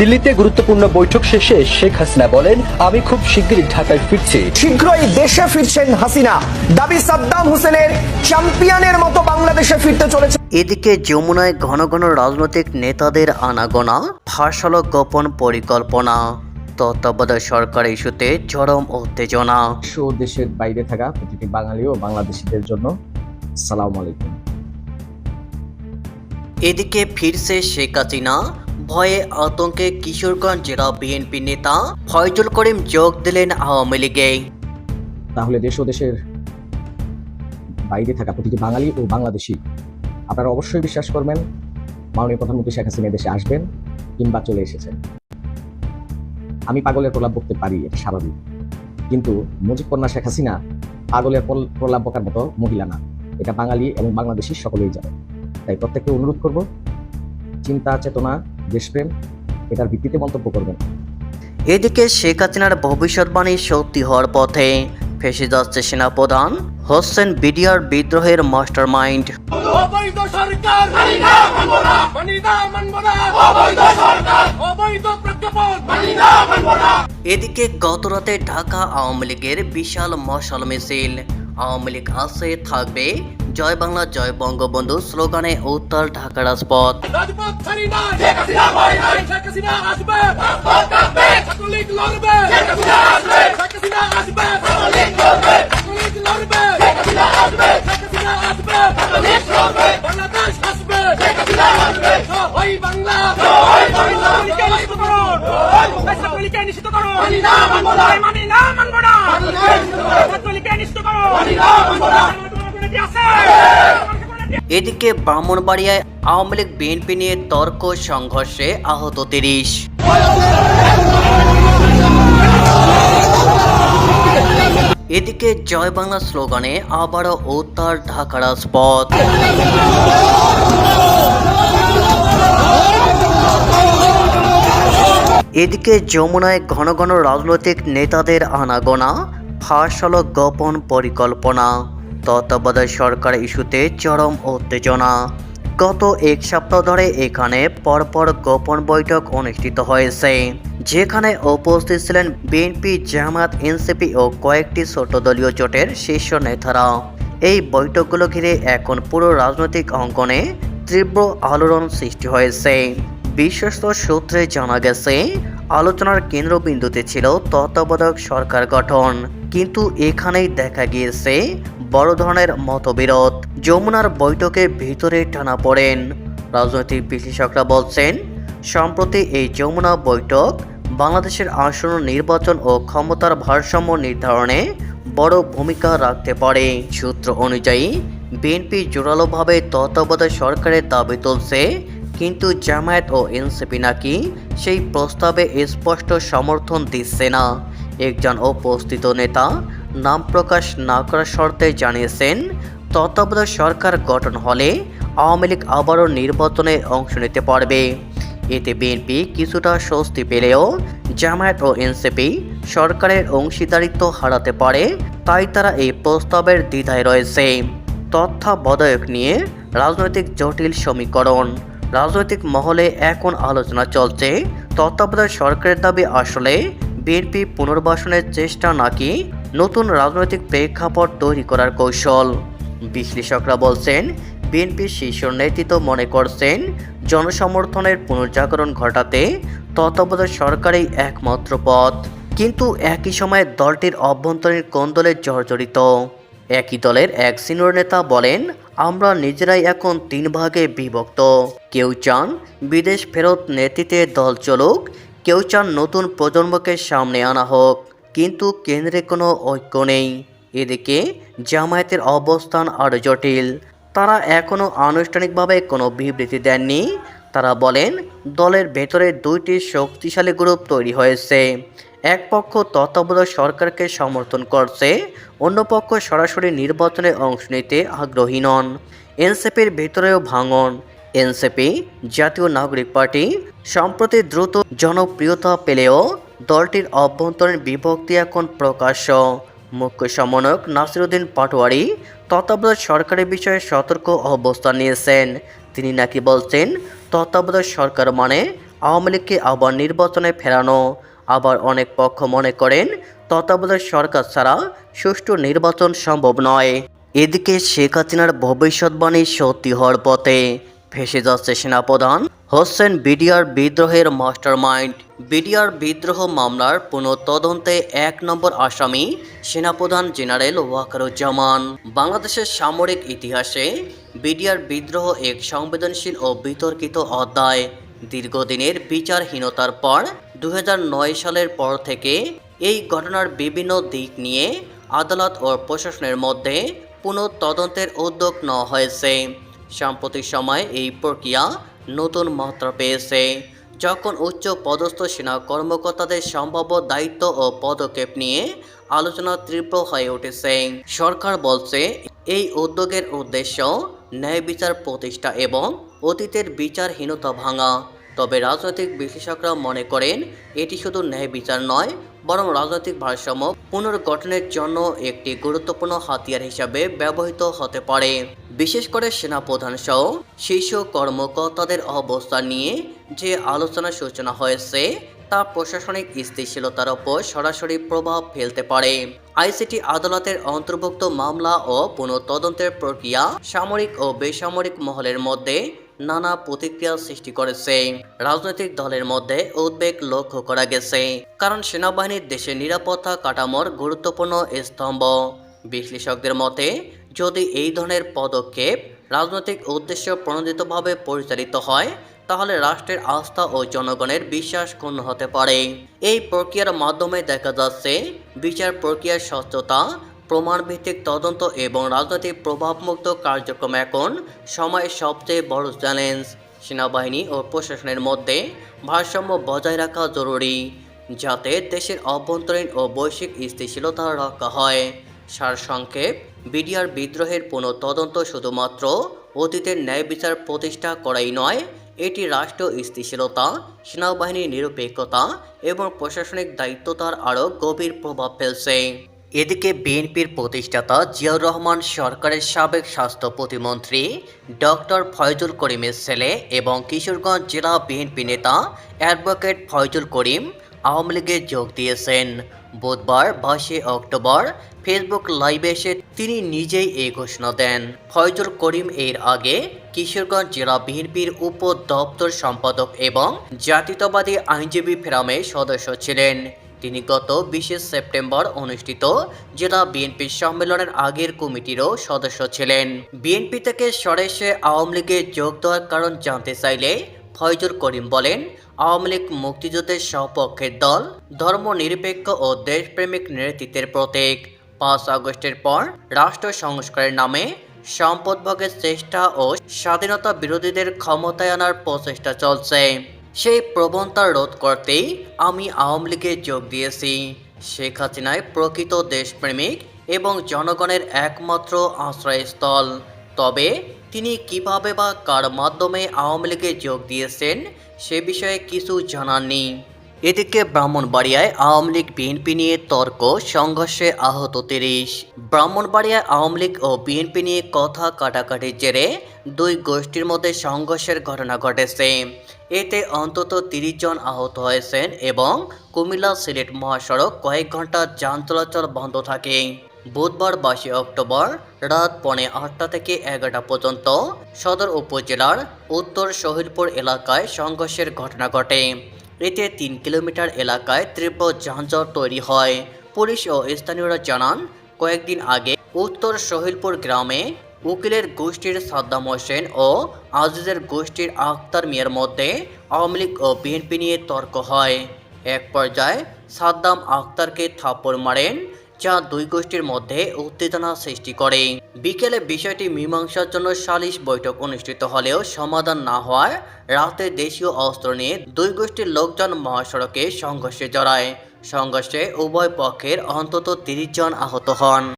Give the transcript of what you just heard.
দিল্লিতে গুরুত্বপূর্ণ বৈঠক শেষে শেখ হাসিনা বলেন আমি খুব শিগগিরই ঢাকায় ফিরছি। শীঘ্রই দেশে ফিরছেন হাসিনা। দাবি সাদ্দাম হোসেনের চ্যাম্পিয়নের মতো বাংলাদেশে ফিরতে চলেছে। এদিকে যমুনায় ঘন ঘন রাজনৈতিক নেতাদের আনাগোনা ফাঁসাল গোপন পরিকল্পনা তত্ত্বাবধায়ক সরকার ইস্যুতে চরম উত্তেজনা। দেশ দেশের বাইরে থাকা প্রতিটি বাঙালি ও বাংলাদেশিদের জন্য সালাম আলাইকুম। এদিকে ফিরছে শেখ হাসিনা ভয়ে আতঙ্কে কিশোরগঞ্জ জেলা বিএনপি নেতা ফয়জুল করিম যোগ দিলেন আওয়ামী লীগে। তাহলে দেশ ও দেশের বাইরে থাকা প্রতিটি বাঙালি ও বাংলাদেশি, আপনারা অবশ্যই বিশ্বাস করবেন, মাননীয় প্রধানমন্ত্রী শেখ হাসিনা দেশে আসবেন কিংবা চলে এসেছেন। আমি পাগলের প্রলাপ বকতে পারি, এটা স্বাভাবিক। কিন্তু মুজিব কন্যা শেখ হাসিনা পাগলের প্রলাপ বকার মতো মহিলা না। এটা বাঙালি এবং বাংলাদেশি সকলেই জানে। তাই প্রত্যেককে অনুরোধ করব, চিন্তা, চেতনা দেশপ্রেম এটার ভিত্তিতে মন্তব্য করবেন। এদিকে শেখ হাসিনার ভবিষ্যৎবাণী সত্যি হওয়ার পথে ফেসে যাচ্ছে সেনাপ্রধান হোসেন বিডিআর বিদ্রোহের মাস্টার মাইন্ড এদিকে গতরাতে ঢাকা আওয়ামী লীগের বিশাল মশাল মিছিল আওয়ামী লীগ আসে থাকবে। জয় বাংলা জয় বঙ্গবন্ধু স্লোগানে উত্তর ঢাকা রাজপথ। নিষিদ্ধ মানি না মানব না। এদিকে ব্রাহ্মণবাড়িয়ায় আওয়ামী লীগ, বিএনপি নিয়ে তর্ক সংঘর্ষে আহত তিরিশ। এদিকে জয় বাংলা স্লোগানে আবারও উত্তর ঢাকা রাজপথ। এদিকে যমুনায় ঘন ঘন রাজনৈতিক নেতাদের আনাগোনা ফাঁস হল গোপন পরিকল্পনা, তত্ত্বাবধায়ক সরকার ইস্যুতে চরম উত্তেজনা। গত এক সপ্তাহ ধরে এখানে পরপর গোপন বৈঠক অনুষ্ঠিত হয়েছে, যেখানে উপস্থিত ছিলেন বিএনপি, জামাত, এনসিপি ও কয়েকটি ছোট দলীয় জোটের শীর্ষ নেতারা। এই বৈঠকগুলো ঘিরে এখন পুরো রাজনৈতিক অঙ্গনে তীব্র আলোড়ন সৃষ্টি হয়েছে। বিশ্বস্ত সূত্রে জানা গেছে, আলোচনার কেন্দ্রবিন্দুতে ছিল তত্ত্বাবধায়ক সরকার গঠন। কিন্তু এখানেই দেখা গিয়েছে বড় ধরনের মতবিরোধ। যমুনার বৈঠকে ভিতরে টানা পড়েন। রাজনৈতিক বিশ্লেষকরা বলছেন, সম্প্রতি এই যমুনা বৈঠক বাংলাদেশের আসন্ন নির্বাচন ও ক্ষমতার ভারসাম্য নির্ধারণে বড় ভূমিকা রাখতে পারে। সূত্র অনুযায়ী, বিএনপি জোরালোভাবে তত্ত্বাবধায়ক সরকারের দাবি তুলছে কিন্তু জামায়াত ও এনসিপি নাকি সেই প্রস্তাবে স্পষ্ট সমর্থন দিচ্ছে না। একজন উপস্থিত নেতা নাম প্রকাশ না করার শর্তে জানিয়েছেন, তত্ত্বাবধায়ক সরকার গঠন হলে আওয়ামী লীগ আবারও নির্বাচনে অংশ নিতে পারবে। এতে বিএনপি কিছুটা স্বস্তি পেলেও জামায়াত ও এনসিপি সরকারের অংশীদারিত্ব হারাতে পারে, তাই তারা এই প্রস্তাবের দ্বিধায় রয়েছে। তথ্যাবধায়ক নিয়ে রাজনৈতিক জটিল সমীকরণ। রাজনৈতিক মহলে এখন আলোচনা চলছে। তত্ত্বাবধায়ক সরকারের দাবি আসলে বিএনপি পুনর্বাসনের চেষ্টা নাকি নতুন রাজনৈতিক প্রেক্ষাপট তৈরি করার কৌশল? বিশ্লেষকরা বলছেন বিএনপির শীর্ষ নেতৃত্ব মনে করছেন, জনসমর্থনের পুনর্জাগরণ ঘটাতে তত্ত্বাবধায়ক সরকারই একমাত্র পথ। কিন্তু একই সময়ে দলটির অভ্যন্তরীণ কোন্দলে জর্জরিত। একই দলের এক সিনিয়র নেতা বলেন আমরা নিজেরাই এখন তিন ভাগে বিভক্ত। কেউ চান বিদেশ ফেরত নেতৃত্বে দল চলুক, কেউ চান নতুন প্রজন্মকে সামনে আনা হোক, কিন্তু কেন্দ্রে কোনো ঐক্য নেই। এদিকে জামায়াতের অবস্থান আরও জটিল। তারা এখনও আনুষ্ঠানিকভাবে কোনো বিবৃতি দেননি। তারা বলেন, দলের ভেতরে দুইটি শক্তিশালী গ্রুপ তৈরি হয়েছে। এক পক্ষ তত্ত্বাবধায়ক সরকারকে সমর্থন করছে, অন্য পক্ষ সরাসরি নির্বাচনে অংশ নিতে আগ্রহী নন। এনসিপির ভেতরেও ভাঙন। এনসিপি জাতীয় নাগরিক পার্টি সম্প্রতি দ্রুত জনপ্রিয়তা পেলেও দলটির অভ্যন্তরীণ বিভক্তি এখন প্রকাশ্য। মুখ্য সমন্বয়ক নাসিরুদ্দিন পাটোয়ারি তত্ত্বাবধায়ক সরকারের বিষয়ে সতর্ক অবস্থান নিয়েছেন। তিনি নাকি বলছেন, তত্ত্বাবধায়ক সরকার মানে আওয়ামী লীগকে আবার নির্বাচনে ফেরানো। আবার অনেক পক্ষ মনে করেন, তত্ত্বাবধায়ক সরকার ছাড়া সুষ্ঠু নির্বাচন সম্ভব নয়। এদিকে শেখ হাসিনার ভবিষ্যৎবাণী সত্যি হওয়ার পথে ভেসে যাচ্ছে সেনাপ্রধান হোসেন বিডিআর বিদ্রোহের মাস্টারমাইন্ড। বিডিআর বিদ্রোহ মামলার পুনঃতদন্তে এক নম্বর আসামি সেনাপ্রধান জেনারেল ওয়াকারুজ্জামান। বাংলাদেশের সামরিক ইতিহাসে বিডিআর বিদ্রোহ এক সংবেদনশীল ও বিতর্কিত অধ্যায়। দীর্ঘদিনের বিচারহীনতার পর দু হাজার নয় সালের পর থেকে এই ঘটনার বিভিন্ন দিক নিয়ে আদালত ও প্রশাসনের মধ্যে পুনঃতদন্তের উদ্যোগ নেওয়া হয়েছে। সাম্প্রতিক সময়ে এই প্রক্রিয়া নতুন মাত্রা পেয়েছে। যখন উচ্চ পদস্থ সেনা কর্মকর্তাদের সম্ভাব্য দায়িত্ব ও পদক্ষেপ নিয়ে আলোচনা তীব্র হয়ে উঠেছে। সরকার বলছে, এই উদ্যোগের উদ্দেশ্য ন্যায় বিচার প্রতিষ্ঠা এবং অতীতের বিচারহীনতা ভাঙা। তবে রাজনৈতিক বিশ্লেষকরা মনে করেন, এটি শুধু ন্যায় বিচার নয়, বরং রাজনৈতিক ভারসাম্য পুনর্গঠনের জন্য একটি গুরুত্বপূর্ণ হাতিয়ার হিসাবে ব্যবহৃত হতে পারে। বিশেষ করে সেনাপ্রধান সহ শীর্ষ কর্মকর্তাদের অবস্থান নিয়ে যে আলোচনা সূচনা হয়েছে, তা প্রশাসনিক স্থিতিশীলতার ওপর সরাসরি প্রভাব ফেলতে পারে। আইসিটি আদালতের অন্তর্ভুক্ত মামলা ও পুনঃতদন্তের প্রক্রিয়া সামরিক ও বেসামরিক মহলের মধ্যে নানা প্রতিক্রিয়া সৃষ্টি করেছে। রাজনৈতিক দলের মধ্যে উদ্বেগ লক্ষ্য করা গেছে, কারণ সেনাবাহিনীর দেশের নিরাপত্তা কাঠামোর গুরুত্বপূর্ণ স্তম্ভ। বিশ্লেষকদের মতে, যদি এই ধরনের পদক্ষেপ রাজনৈতিক উদ্দেশ্য প্রণোদিতভাবে পরিচালিত হয়, তাহলে রাষ্ট্রের আস্থা ও জনগণের বিশ্বাস ক্ষুণ্ণ হতে পারে। এই প্রক্রিয়ার মাধ্যমে দেখা যাচ্ছে, বিচার প্রক্রিয়ার স্বচ্ছতা প্রমাণভিত্তিক তদন্ত এবং রাজনৈতিক প্রভাবমুক্ত কার্যক্রম এখন সময়ের সবচেয়ে বড় চ্যালেঞ্জ সেনাবাহিনী ও প্রশাসনের মধ্যে ভারসাম্য বজায় রাখা জরুরি, যাতে দেশের অভ্যন্তরীণ ও বৈশ্বিক স্থিতিশীলতা রক্ষা হয়। সারসংক্ষেপ, বিডিআর বিদ্রোহের পুনঃ তদন্ত শুধুমাত্র অতীতের ন্যায় বিচার প্রতিষ্ঠা করাই নয়, এটি রাষ্ট্র স্থিতিশীলতা, সেনাবাহিনীর নিরপেক্ষতা এবং প্রশাসনিক দায়িত্বতার আরও গভীর প্রভাব ফেলছে। এদিকে বিএনপির প্রতিষ্ঠাতা জিয়াউর রহমান সরকারের সাবেক স্বাস্থ্য প্রতিমন্ত্রী ডক্টর ফয়জুল করিমের ছেলে এবং কিশোরগঞ্জ জেলা বিএনপি নেতা অ্যাডভোকেট ফয়জুল করিম আওয়ামী লীগে যোগ দিয়েছেন। বুধবার বাইশে অক্টোবর ফেসবুক লাইভে এসে তিনি নিজেই এই ঘোষণা দেন। ফয়জুল করিম এর আগে কিশোরগঞ্জ জেলা বিএনপির উপ দপ্তর সম্পাদক এবং জাতীয়তাবাদী আইনজীবী ফেরামের সদস্য ছিলেন। তিনি গত বিশে সেপ্টেম্বর অনুষ্ঠিত জেলা বিএনপি সম্মেলনের আগের কমিটিরও সদস্য ছিলেন। বিএনপি থেকে সরে এসে আওয়ামী লীগে যোগ দেওয়ার কারণ জানতে চাইলে ফয়জুল করিম বলেন, আওয়ামী লীগ মুক্তিযুদ্ধের সপক্ষের দল ধর্মনিরপেক্ষ ও দেশপ্রেমিক নেতৃত্বের প্রতীক। পাঁচ আগস্টের পর রাষ্ট্র সংস্কারের নামে সম্পদ ভোগের চেষ্টা ও স্বাধীনতা বিরোধীদের ক্ষমতায় আনার প্রচেষ্টা চলছে। সেই প্রবণতা রোধ করতেই আমি আওয়ামী লীগে যোগ দিয়েছি। শেখ হাসিনায় প্রকৃত দেশপ্রেমিক এবং জনগণের একমাত্র আশ্রয়স্থল। তবে তিনি কীভাবে বা কার মাধ্যমে আওয়ামী লীগে যোগ দিয়েছেন, সে বিষয়ে কিছু জানাননি। এদিকে ব্রাহ্মণবাড়িয়ায় আওয়ামী লীগ বিএনপি নিয়ে তর্ক, সংঘর্ষে আহত তিরিশ। ব্রাহ্মণবাড়িয়ায় আওয়ামী লীগ ও বিএনপি নিয়ে কথা কাটাকাটির জেরে দুই গোষ্ঠীর মধ্যে সংঘর্ষের ঘটনা ঘটেছে। এতে অন্তত তিরিশ জন আহত হয়েছেন এবং কুমিল্লা সিলেট মহাসড়ক কয়েক ঘণ্টা যান চলাচল বন্ধ থাকে। বুধবার বাইশে অক্টোবর রাত পৌনে আটটা থেকে এগারোটা পর্যন্ত সদর উপজেলার উত্তর শহীদপুর এলাকায় সংঘর্ষের ঘটনা ঘটে। এতে তিন কিলোমিটার এলাকায় তীব্র যানজট তৈরি হয়। পুলিশ ও স্থানীয়রা জানান, কয়েকদিন আগে উত্তর সহিলপুর গ্রামে উকিলের গোষ্ঠীর সাদ্দাম হোসেন ও আজিজের গোষ্ঠীর আখতার মিয়ার মধ্যে আওয়ামী লীগ ও বিএনপি নিয়ে তর্ক হয়। এক পর্যায়ে সাদ্দাম আখতারকে থাপ্পড় মারেন যা দুই গোষ্ঠীর মধ্যে উত্তেজনা সৃষ্টি করে। বিকেলে বিষয়টি মীমাংসার জন্য সালিশ বৈঠক অনুষ্ঠিত হলেও সমাধান না হওয়ায় রাতে দেশীয় অস্ত্র নিয়ে দুই গোষ্ঠীর লোকজন মহাসড়কে সংঘর্ষে জড়ায়। সংঘর্ষে উভয় পক্ষের অন্তত তিরিশ জন আহত হন।